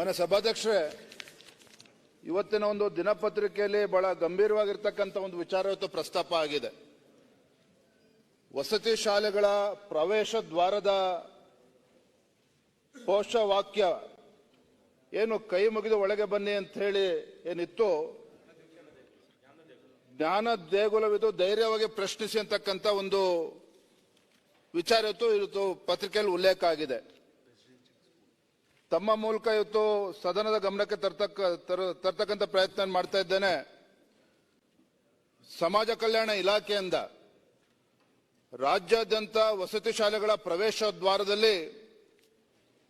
ಮನೆ ಸಭಾಧ್ಯಕ್ಷರೇ ಇವತ್ತಿನ ಒಂದು ದಿನಪತ್ರಿಕೆಯಲ್ಲಿ ಬಹಳ ಗಂಭೀರವಾಗಿರ್ತಕ್ಕಂಥ ಒಂದು ವಿಚಾರ ಇವತ್ತು ಪ್ರಸ್ತಾಪ ಆಗಿದೆ. ವಸತಿ ಶಾಲೆಗಳ ಪ್ರವೇಶ ದ್ವಾರದ ಘೋಷವಾಕ್ಯ ಏನು ಕೈ ಮುಗಿದು ಒಳಗೆ ಬನ್ನಿ ಅಂತ ಹೇಳಿ ಏನಿತ್ತು, ಜ್ಞಾನ ದೇಗುಲವಿದು ಧೈರ್ಯವಾಗಿ ಪ್ರಶ್ನಿಸಿ ಅಂತಕ್ಕಂಥ ಒಂದು ವಿಚಾರ ಇವತ್ತು ಪತ್ರಿಕೆಯಲ್ಲಿ ಉಲ್ಲೇಖ ಆಗಿದೆ. ತಮ್ಮ ಮೂಲಕ ಇವತ್ತು ಸದನದ ಗಮನಕ್ಕೆ ತರ್ತಕ್ಕ, ತರ- ತರ್ತಕ್ಕಂಥ ಪ್ರಯತ್ನ ಮಾಡ್ತಾ ಇದ್ದೇನೆ. ಸಮಾಜ ಕಲ್ಯಾಣ ಇಲಾಖೆಯಿಂದ ರಾಜ್ಯಾದ್ಯಂತ ವಸತಿ ಶಾಲೆಗಳ ಪ್ರವೇಶ ದ್ವಾರದಲ್ಲಿ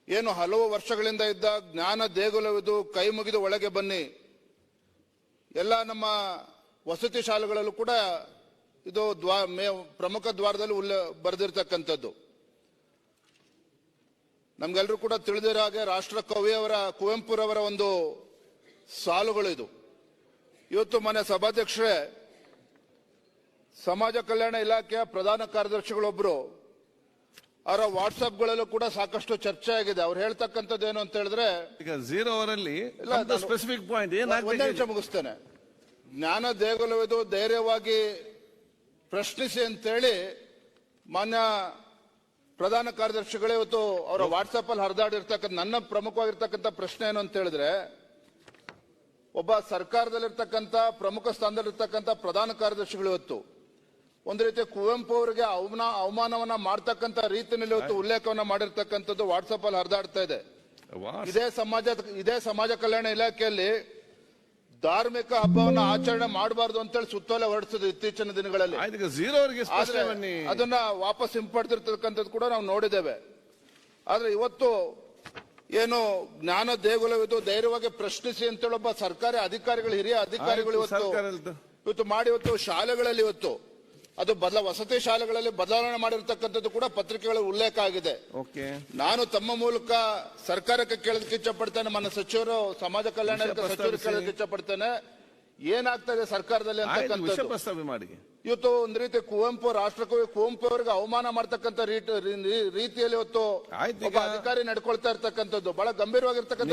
ಏನು ಹಲವು ವರ್ಷಗಳಿಂದ ಇದ್ದ ಜ್ಞಾನ ದೇಗುಲವಿದು ಕೈ ಮುಗಿದು ಒಳಗೆ ಬನ್ನಿ. ಎಲ್ಲ ನಮ್ಮ ವಸತಿ ಶಾಲೆಗಳಲ್ಲೂ ಕೂಡ ಇದು ದ್ವಾ ಪ್ರಮುಖ ದ್ವಾರದಲ್ಲಿ ಉಲ್ಲ, ಬರೆದಿರ್ತಕ್ಕಂಥದ್ದು. ನಮ್ಗೆಲ್ರೂ ಕೂಡ ತಿಳಿದಿರೋ ಹಾಗೆ ರಾಷ್ಟ್ರ ಕವಿಯವರ ಕುವೆಂಪುರವರ ಒಂದು ಸಾಲುಗಳು ಇದು ಇವತ್ತು ಮನೆ ಸಭಾಧ್ಯಕ್ಷರೇ ಸಮಾಜ ಕಲ್ಯಾಣ ಇಲಾಖೆಯ ಪ್ರಧಾನ ಕಾರ್ಯದರ್ಶಿಗಳೊಬ್ರು ಅವರ ವಾಟ್ಸ್ಆಪ್ಗಳಲ್ಲೂ ಕೂಡ ಸಾಕಷ್ಟು ಚರ್ಚೆ ಆಗಿದೆ. ಅವ್ರು ಹೇಳ್ತಕ್ಕಂಥದ್ದು ಏನು ಅಂತ ಹೇಳಿದ್ರೆ ಈಗ ಝೀರೋ ಅವರಲ್ಲಿ ಸ್ಪೆಸಿಫಿಕ್ ಪಾಯಿಂಟ್ ಒಂದೇ ನಿಮಿಷ ಮುಗಿಸ್ತೇನೆ. ಜ್ಞಾನ ದೇಗುಲವಿದು ಧೈರ್ಯವಾಗಿ ಪ್ರಶ್ನಿಸಿ ಅಂತೇಳಿ ಮಾನ್ಯ ಪ್ರಧಾನ ಕಾರ್ಯದರ್ಶಿಗಳೇ ಇವತ್ತು ಅವರ ವಾಟ್ಸಪ್ ಅಲ್ಲಿ ಹರಿದಾಡಿರ್ತಕ್ಕಂಥ ನನ್ನ ಪ್ರಮುಖವಾಗಿರ್ತಕ್ಕಂಥ ಪ್ರಶ್ನೆ ಏನು ಅಂತ ಹೇಳಿದ್ರೆ ಒಬ್ಬ ಸರ್ಕಾರದಲ್ಲಿರ್ತಕ್ಕಂಥ ಪ್ರಮುಖ ಸ್ಥಾನದಲ್ಲಿರ್ತಕ್ಕಂಥ ಪ್ರಧಾನ ಕಾರ್ಯದರ್ಶಿಗಳು ಇವತ್ತು ಒಂದು ರೀತಿ ಕುವೆಂಪು ಅವರಿಗೆ ಅವಮಾನ ಅವಮಾನವನ್ನ ಮಾಡ್ತಕ್ಕಂಥ ರೀತಿಯಲ್ಲಿ ಇವತ್ತು ಉಲ್ಲೇಖವನ್ನ ಮಾಡಿರ್ತಕ್ಕಂಥದ್ದು ವಾಟ್ಸಪ್ ಅಲ್ಲಿ ಹರಿದಾಡ್ತಾ ಇದೆ. ಇದೇ ಸಮಾಜ ಇದೇ ಸಮಾಜ ಕಲ್ಯಾಣ ಇಲಾಖೆಯಲ್ಲಿ ಧಾರ್ಮಿಕ ಹಬ್ಬವನ್ನು ಆಚರಣೆ ಮಾಡಬಾರ್ದು ಅಂತೇಳಿ ಸುತ್ತೋಲೆ ಹೊರಡಿಸಿದ್ರು ಇತ್ತೀಚಿನ ದಿನಗಳಲ್ಲಿ. ಆಯ್ತು ಝೀರೋ ಅವರಿಗೆ ಆದ್ರೆ ಬನ್ನಿ. ಅದನ್ನ ವಾಪಸ್ ಹಿಂಪಡೆದಿರ್ತಕ್ಕಂಥದ್ದು ಕೂಡ ನಾವು ನೋಡಿದ್ದೇವೆ. ಆದ್ರೆ ಇವತ್ತು ಏನು ಜ್ಞಾನ ದೇಗುಲವಿದು ಧೈರ್ಯವಾಗಿ ಪ್ರಶ್ನಿಸಿ ಅಂತೇಳಿ ಒಬ್ಬ ಸರ್ಕಾರಿ ಅಧಿಕಾರಿಗಳು ಹಿರಿಯ ಅಧಿಕಾರಿಗಳು ಇವತ್ತು ಇವತ್ತು ಮಾಡಿ ಇವತ್ತು ಶಾಲೆಗಳಲ್ಲಿ ಇವತ್ತು ಅದು ಬದಲ ವಸತಿ ಶಾಲೆಗಳಲ್ಲಿ ಬದಲಾವಣೆ ಮಾಡಿರ್ತಕ್ಕಂಥದ್ದು ಕೂಡ ಪತ್ರಿಕೆಗಳ ಉಲ್ಲೇಖ ಆಗಿದೆ. ಓಕೆ. ನಾನು ತಮ್ಮ ಮೂಲಕ ಸರ್ಕಾರಕ್ಕೆ ಕೇಳೋದಕ್ಕೆ ಇಚ್ಛಪಡ್ತೇನೆ ನನ್ನ ಸಚಿವರು ಸಮಾಜ ಕಲ್ಯಾಣ ಸಚಿವರು. ಕೇಳೋದಕ್ಕೆ ಇಚ್ಛಪಡ್ತೇನೆ. ಏನಾಗ್ತಾ ಇದೆ ಸರ್ಕಾರದಲ್ಲಿ ವಿಷಯ ಅಂತಕ್ಕಂಥದ್ದು ಮಾಡಿ. ಇವತ್ತು ಒಂದ್ ರೀತಿ ಕುವೆಂಪು ರಾಷ್ಟ್ರಕವಿ ಕುವೆಂಪು ಅವರಿಗೆ ಅವಮಾನ ಮಾಡ್ತಕ್ಕಂಥ ರೀತಿ- ರೀತಿಯಲ್ಲಿ ಇವತ್ತು ಆಯ್ತು ಒಬ್ಬ ಈಗ- ಅಧಿಕಾರಿ ನಡ್ಕೊಳ್ತಾ ಇರ್ತಕ್ಕಂಥದ್ದು. ಬಹಳ ಗಂಭೀರವಾಗಿರ್ತಕ್ಕಂಥ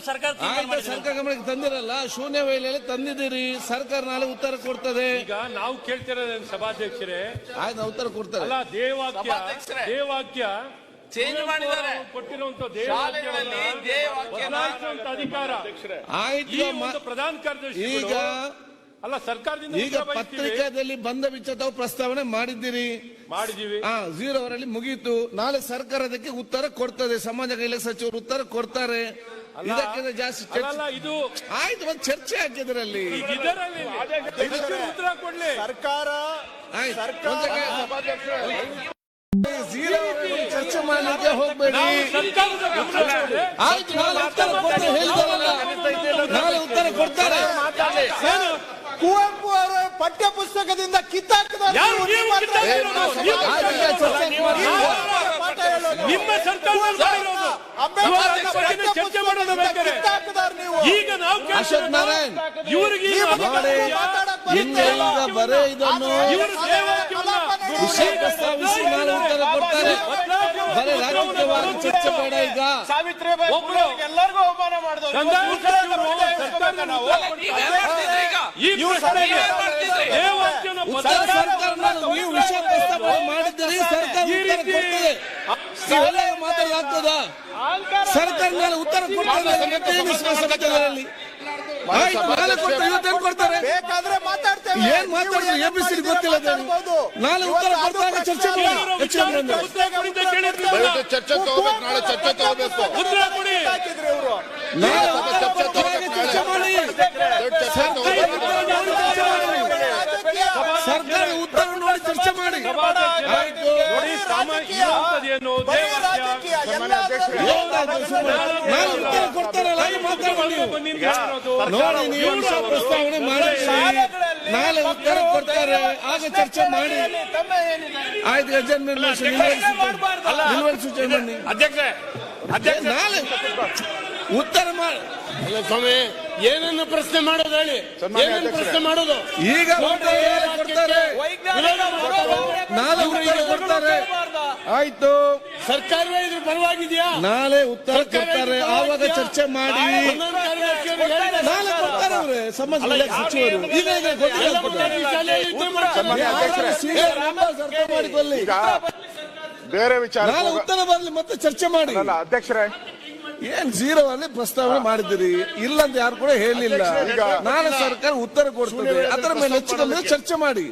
ಸರ್ಕಾರ ತಂದಿರಲ್ಲ ಶೂನ್ಯ ವೇಳೆಯಲ್ಲಿ ತಂದಿದ್ದೀರಿ. ಸರ್ಕಾರ ನಾಳೆ ಉತ್ತರ ಕೊಡ್ತದೆ. ಈಗ ನಾವು ಕೇಳ್ತಿರೋದೇನು ಸಭಾಧ್ಯಕ್ಷರೇ? ಆಯ್ತು ನಾವು ಉತ್ತರ ಕೊಡ್ತಾರೆ ಅಲ್ಲ ದೇವಾಕ್ಯ ಸಭಾಧ್ಯಕ್ಷರೇ. ದೇವಾಕ್ಯ ಚೇಂಜ್ ಮಾಡಿದ್ದಾರೆ. ಆಯ್ತು ಪ್ರಧಾನ ಕಾರ್ಯದರ್ಶಿ ಈಗ ಅಲ್ಲ ಸರ್ಕಾರದಿಂದ ಈಗ ಪತ್ರಿಕೆಯಲ್ಲಿ ಪತ್ರಿಕಾದಲ್ಲಿ ಬಂದ ವಿಚಾರ ತಾವು ಪ್ರಸ್ತಾವನೆ ಮಾಡಿದ್ದೀರಿ. ಮಾಡಿದೀವಿ ಹಾ ಝೀರೋ ಅವರಲ್ಲಿ ಮುಗೀತು. ನಾಳೆ ಸರ್ಕಾರ ಅದಕ್ಕೆ ಉತ್ತರ ಕೊಡ್ತದೆ. ಸಮಾಜ ಕಲ್ಯಾಣ ಸಚಿವರು ಉತ್ತರ ಕೊಡ್ತಾರೆ. ಇದಕ್ಕಿಂತ ಜಾಸ್ತಿ ಇದು ಆಯ್ತು ಒಂದು ಚರ್ಚೆ ಹಾಕಿದ್ರಲ್ಲಿ. ಇದರಲ್ಲಿ ಉತ್ತರ ಕೊಡ್ಲಿ. ಸರ್ಕಾರ ಚರ್ಚೆ ಮಾಡಲಿಕ್ಕೆ ಹೋಗಬೇಡಿ ಆಯ್ತು ನಾಳೆ ಉತ್ತರ ಕೊಡ್ತಾರೆ ಹೇಳಿದಾರಲ್ಲ ನಾಳೆ ಉತ್ತರ ಕೊಡ್ತಾರೆ ಕುವೆಂಪು ಅವರ ಪಠ್ಯ ಪುಸ್ತಕದಿಂದ ಕಿತ್ತಾಕಿದ ನಿಮ್ಮ. ನೀವು ಈಗ ನಾವು ಅಶೋಕ್ ನಾರಾಯಣ್ ಇವರಿಗೆ ಬರೇ ಇದನ್ನು ಚರ್ಚೆ ಈಗ ವಿಷಯ ಸರ್ಕಾರ ಉತ್ತರ ಮಾತಾಡಲಾಗ್ತದ ಸರ್ಕಾರ ನಾಳೆ ಉತ್ತರ ಮತ್ತೆ ಕೊಡ್ತಾರೆ ಬೇಕಾದ್ರೆ ಮಾತಾಡ್ತೇವೆ ಏನ್ ಮಾತಾಡಿದ್ರು ಎಬಿಸಿ ಗೊತ್ತಿಲ್ಲ ನಾನು ನಾಳೆ ಉತ್ತರ ಕೊಡ್ತಾರೆ ಚರ್ಚೆ ಚರ್ಚೆ ತಗೋಬೇಕು ನಾಳೆ ಚರ್ಚೆ ತಗೋಬೇಕು ನಾಳೆ ಚರ್ಚೆ ಮಾಡಿ ಸರ್ಕಾರ ಉತ್ತರ ನೋಡಿ ಚರ್ಚೆ ಮಾಡಿ? ನಾಳೆ ಉತ್ತರ ಕೊಡ್ತಾರಲ್ಲ ಮಾತಾಡಿ ನೀವು ನೋಡಿ ನೀವು ಪ್ರಸ್ತಾವನೆ ಮಾಡಿ. ನಾಳೆ ಉತ್ತರ ಕೊಡ್ತಾರೆ. ಆಗ ಚರ್ಚೆ ಮಾಡಿ. ಆಯ್ತು ಗಜನ್ ಸೂಚನೆ ಬನ್ನಿ ಅಧ್ಯಕ್ಷ ನಾಳೆ ಉತ್ತರ ಮಾಡಿ ಅಲ್ಲ ಸ್ವಾಮಿ ಏನನ್ನು ಪ್ರಶ್ನೆ ಮಾಡೋದು ಹೇಳಿ? ಏನನ್ನು ಪ್ರಶ್ನೆ ಮಾಡೋದು? ಈಗ ಕೊಡ್ತಾರೆ. ನಾಳೆ ಉತ್ತರ ಕೊಡ್ತಾರೆ ಆಯ್ತು. ಸರ್ಕಾರವೇ ಇದ್ರ ಪರವಾಗಿದೆಯಾ? ನಾಳೆ ಉತ್ತರ ಕೊಡ್ತಾರೆ. ಆವಾಗ ಚರ್ಚೆ ಮಾಡಿ. ನಾಳೆ ಕೊಡ್ತಾರೆ ಅವ್ರೆ. ಸಮಾಜ ಸಚಿವರು. ಈಗ ಮಾಡಿಕೊಳ್ಳಿ. ಈಗ ಬೇರೆ ವಿಚಾರ ನಾಳೆ ಉತ್ತರ ಬರಲಿ ಮತ್ತೆ ಚರ್ಚೆ ಮಾಡಿ. ಅಲ್ಲ ಅಧ್ಯಕ್ಷರೇ ಏನ್ ಜೀರೋ ಅಲ್ಲಿ ಪ್ರಸ್ತಾವನೆ ಮಾಡಿದಿರಿ ಇಲ್ಲ ಅಂತ ಯಾರು ಕೂಡ ಹೇಳಿಲ್ಲ. ಈಗ- ನಾಳೆ ಸರ್ಕಾರ ಉತ್ತರ ಕೊಡ್ತದೆ ಅದರ ಮೇಲೆ ಹೆಚ್ಚು ಕಮ್ಮಿ ಚರ್ಚೆ ಮಾಡಿ.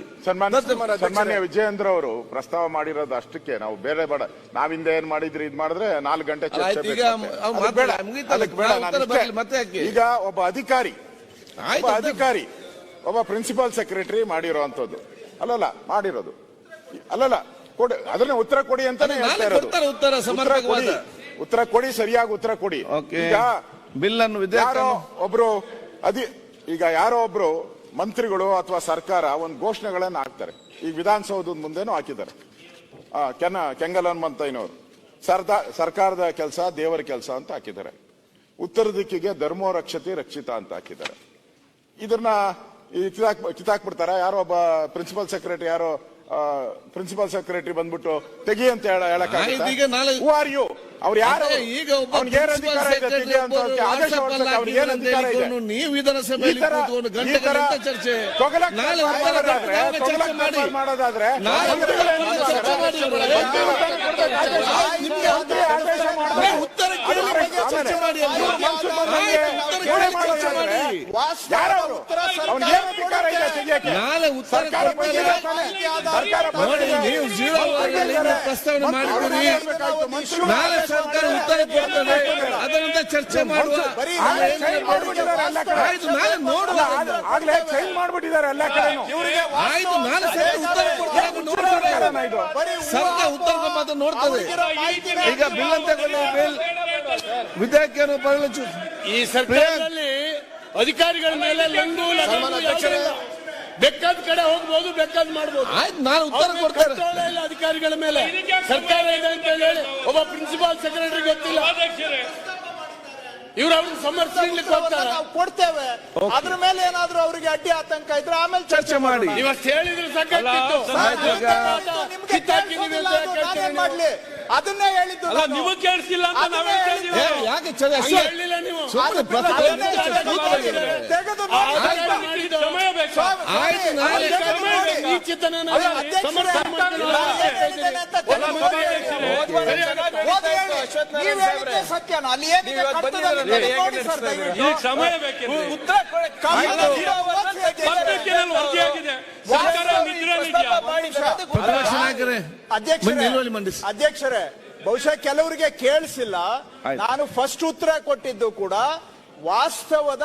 ಸನ್ಮಾನ್ಯ ವಿಜಯೇಂದ್ರ ಅವರು ಪ್ರಸ್ತಾವ ಮಾಡಿರೋದು ಅಷ್ಟಕ್ಕೆ. ನಾವು ಬೇರೆ ಬೇಡ ನಾವಿಂದ ಏನ್ ಮಾಡಿದ್ರಿ ಇದ್ ಮಾಡಿದ್ರೆ ನಾಲ್ಕು ಗಂಟೆ ಚರ್ಚೆ ಈಗ ನಾನು ಒಬ್ಬ ಅಧಿಕಾರಿ ಅಧಿಕಾರಿ ಒಬ್ಬ ಪ್ರಿನ್ಸಿಪಾಲ್ ಸೆಕ್ರೆಟರಿ ಮಾಡಿರೋಂಥದ್ದು. ಅಲ್ಲಲ್ಲ ಮಾಡಿರೋದು. ಅಲ್ಲಲ್ಲ ಕೊಡಿ ಅದನ್ನ ಉತ್ತರ ಕೊಡಿ ಅಂತಾನೆ ಹೇಳ್ತಾ ಇರೋದು. ಉತ್ತರ ಉತ್ತರ ಕೊಡಿ ಸರಿಯಾಗಿ ಉತ್ತರ ಕೊಡಿ. ಈಗ ಬಿಲ್ ಅನ್ನು ಯಾರೋ ವಿಧೇಯಕ ಒಬ್ರು ಅದಿ ಈಗ ಯಾರೋ ಒಬ್ರು ಮಂತ್ರಿಗಳು ಅಥವಾ ಸರ್ಕಾರ ಒಂದು ಘೋಷಣೆಗಳನ್ನ ಹಾಕ್ತಾರೆ. ಈಗ ವಿಧಾನಸೌಧದ ಮುಂದೇನು ಹಾಕಿದ್ದಾರೆ. ಆ, ಕೆನ ಕೆಂಗಲ್ ಹನುಮಂತಯ್ಯನವರು ಸರ್ದಾ ಸರ್ಕಾರದ ಕೆಲಸ ದೇವರ ಕೆಲಸ ಅಂತ ಹಾಕಿದ್ದಾರೆ. ಉತ್ತರ ದಿಕ್ಕಿಗೆ ಧರ್ಮೋ ರಕ್ಷತೆ ರಕ್ಷಿತ ಅಂತ ಹಾಕಿದ್ದಾರೆ. ಇದನ್ನ ಈ ಕಿತಾಕ್ ಕಿತಾಕ್ಬಿಡ್ತಾರ? ಯಾರೋ ಒಬ್ಬ ಪ್ರಿನ್ಸಿಪಲ್ ಸೆಕ್ರೆಟರಿ ಯಾರೋ ಪ್ರಿನ್ಸಿಪಲ್ ಸೆಕ್ರೆಟರಿ ಬಂದ್ಬಿಟ್ಟು ತೆಗಿ ಅಂತ ಹೇಳ ಆಯ್ತು, ಈಗ ನಾಳೆ- ಹೂ ಆರ್ ಯು ಅವ್ರು ಯಾರು? ಈಗ ನೀವು ವಿಧಾನಸಭೆಯಲ್ಲಿ ಚರ್ಚೆ? ಮಾಡೋದಾದ್ರೆ, ಉತ್ತರ? ಚರ್ಚೆ ಮಾಡಿ ಉತ್ತರ ಮಾಡಿ. ನಾಳೆ ಉತ್ತರ ನೋಡಿ ನೀವು ನೀವು ಪ್ರಸ್ತಾವನೆ ಮಾಡಿದ್ದೀರಿ. ನಾಳೆ ಸರ್ಕಾರ ಉತ್ತರ ಕೊಡ್ತದೆ. ಅದರಿಂದ ಚರ್ಚೆ ಮಾಡುವ ಆಯ್ತು ನಾಳೆ ನೋಡುವ. ಆಗ್ಲೇ ಚೇಂಜ್ ಮಾಡ್ಬಿಟ್ಟಿದ್ದಾರೆ ಎಲ್ಲ ಕಡೆ ಆಯ್ತು ನಾಳೆ ಸರ್ಕಾರ ಉತ್ತರ ಕೊಡ್ತಾರೆ ಸರ್ಕಾರ ಉತ್ತರ ಕೊಟ್ಟು ನೋಡ್ತದೆ. ಈಗ ಬಿಲ್ ಅಂತ ಬಿಲ್ ಈ ಸರ್ಕಾರದಲ್ಲಿ ಅಧಿಕಾರಿಗಳ ಮೇಲೆ ಲಂಗು. ಬೇಕಾದ ಕಡೆ ಹೋಗ್ಬೋದು ಬೇಕಾದ್ ಮಾಡ್ಬೋದು. ಆಯ್ತು ನಾನು ಉತ್ತರ ಕೊಡ್ತಾರೆ ಇಲ್ಲ ಅಧಿಕಾರಿಗಳ ಮೇಲೆ? ಸರ್ಕಾರ ಇದೆ ಅಂತ ಹೇಳಿ ಒಬ್ಬ ಪ್ರಿನ್ಸಿಪಾಲ್ ಸೆಕ್ರೆಟರಿ ಗೊತ್ತಿಲ್ಲ. ಇವ್ರು ಅವ್ರಿಗೆ ಸಮರ್ಥಿಸ್ಲಿಕ್ಕೆ ಹೋಗ್ತಾರೆ. ನಾವು ಕೊಡ್ತೇವೆ. ಅದ್ರ ಮೇಲೆ ಏನಾದ್ರೂ ಅವರಿಗೆ ಅಡ್ಡಿ ಆತಂಕ ಇದ್ರೆ ಆಮೇಲೆ ಚರ್ಚೆ ಮಾಡಿ. ಇವತ್ತು ಹೇಳಿದ್ರೆ ಸಾಕಾಗ್ತಿತ್ತು ನಿಮಗೆ ಅದು ನಾನೇನ್. ಮಾಡ್ಲಿ? ಅದನ್ನೇ ಹೇಳಿದ್ದು ಅಲ್ಲ ನಾನು. ನಿಮಗ್ ಕೇಳಿಸಿಲ್ಲ ಅಂತ ನಾವೇ ಏ, ಯಾಕೆ ಹೇಳಿಲ್ಲ ನೀವು. ತೆಗೆದು ಆ ಸಮಯ ಬೇಕು. ಸ್ವಾಮಿ, ಆಯ್ತು, ಸ್ವಾಮಿ, ನಾಳೆ ಅದನ್ನ ತೆಗೆದು ಸಮಯ ನೋಡಿ. ಬೇಕು. ಈ ಚಿತ್ತನ ಅಲ್ಲ, ಅಧ್ಯಕ್ಷರೇ, ಸಮರ್ಥನೆ ಮಾಡ್ಕೊಂಡು ನಾನು ಏನ್ ಹೇಳಿದ್ದೇನೆ ಅಂತ ತೆಗೆದು ನೋಡಿ. ಓದಿ ಹೇಳಿ. ನೀವು ಹೇಳಿದ್ದೆ ಸತ್ಯನಾ? ಅಲ್ಲಿ ಸಮಯ ಬೇಕಿದೆ. ಅಧ್ಯಕ್ಷರೇ ಬಹುಶಃ ಕೆಲವರಿಗೆ ಕೇಳಿಸಿಲ್ಲ. ನಾನು ಫಸ್ಟ್ ಉತ್ತರ ಕೊಟ್ಟಿದ್ದು ಕೂಡ ವಾಸ್ತವದ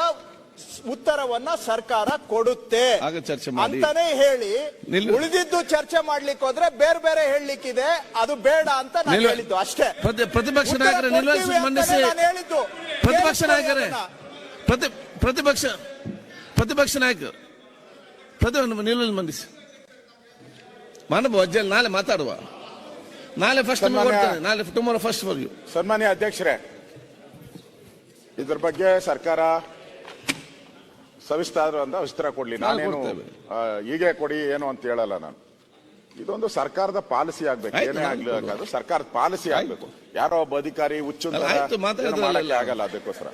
ಉತ್ತರವನ್ನ ಸರ್ಕಾರ ಕೊಡುತ್ತೆ ಆಗ ಚರ್ಚೆ ಮಾಡಿ. ಅಂತಾನೆ ಹೇಳಿ ನಿಲ್ಲು. ಉಳಿದಿದ್ದು ಚರ್ಚೆ ಮಾಡ್ಲಿಕ್ಕೆ ಹೋದ್ರೆ ಬೇರೆ ಬೇರೆ ಹೇಳಲಿಕ್ಕಿದೆ ಅದು ಬೇಡ ಅಂತ ನಾನು ನಿಲ್ಲು. ಹೇಳಿದ್ದು ಅಷ್ಟೇ ಪ್ರತಿ- ಪ್ರತಿಪಕ್ಷ ಉತ್ತರ ನಾಯಕರೇ ಕೊಡ್ತೀವಿ ಅಂತಾನೆ ನಾನು ಹೇಳಿದ್ದು ಪ್ರತಿಪಕ್ಷ ಕೇಳಿಸ್ಕೊಳ್ಳಿ ನಾಯಕರೇ ಅದನ್ನ. ಪ್ರತಿ ಪ್ರತಿಪಕ್ಷ ಪ್ರತಿಪಕ್ಷ ನಾಯಕರು ಪ್ರತಿ ನಿಲುವಳಿ ಮಂಡಿಸಿ ಮಾನವ ಅಜ್ಜಲ್ ನಾಳೆ ಮಾತಾಡುವ ನಾಳೆ ಫಸ್ಟ್ ಸನ್ಮಾನ್ಯ- ನಾಳೆ ಟುಮಾರೋ ಫಸ್ಟ್ ಫಾರ್ ಯು ಸನ್ಮಾನ್ಯ ಅಧ್ಯಕ್ಷರೇ ಇದ್ರ ಬಗ್ಗೆ ಸರ್ಕಾರ ಸವಿಸ್ತಾರ ಅಂತ ವಿಸ್ತಾರ ಕೊಡ್ಲಿ. ನಾನೇನು. ಆ, ಹೀಗೆ ಕೊಡಿ ಏನು ಅಂತ ಹೇಳಲ್ಲ ನಾನು. ಇದೊಂದು ಸರ್ಕಾರದ ಪಾಲಿಸಿ ಆಗ್ಬೇಕು. ಆಯ್ತು, ಏನೇ ಆಗ್ಲಿ ಅದು ಸರ್ಕಾರದ ಪಾಲಿಸಿ ಆಗ್ಬೇಕು. ಯಾರೋ ಒಬ್ಬ ಅಧಿಕಾರಿ ಹುಚ್ಚು ಅಲ್ಲ, ಆಯ್ತು, ಮಾತಾಡಿದ್ರಲ್ಲ ಮಾಡಕ್ಕೆ ಎಲ್ಲ. ಆಗಲ್ಲ ಅದಕ್ಕೋಸ್ಕರ.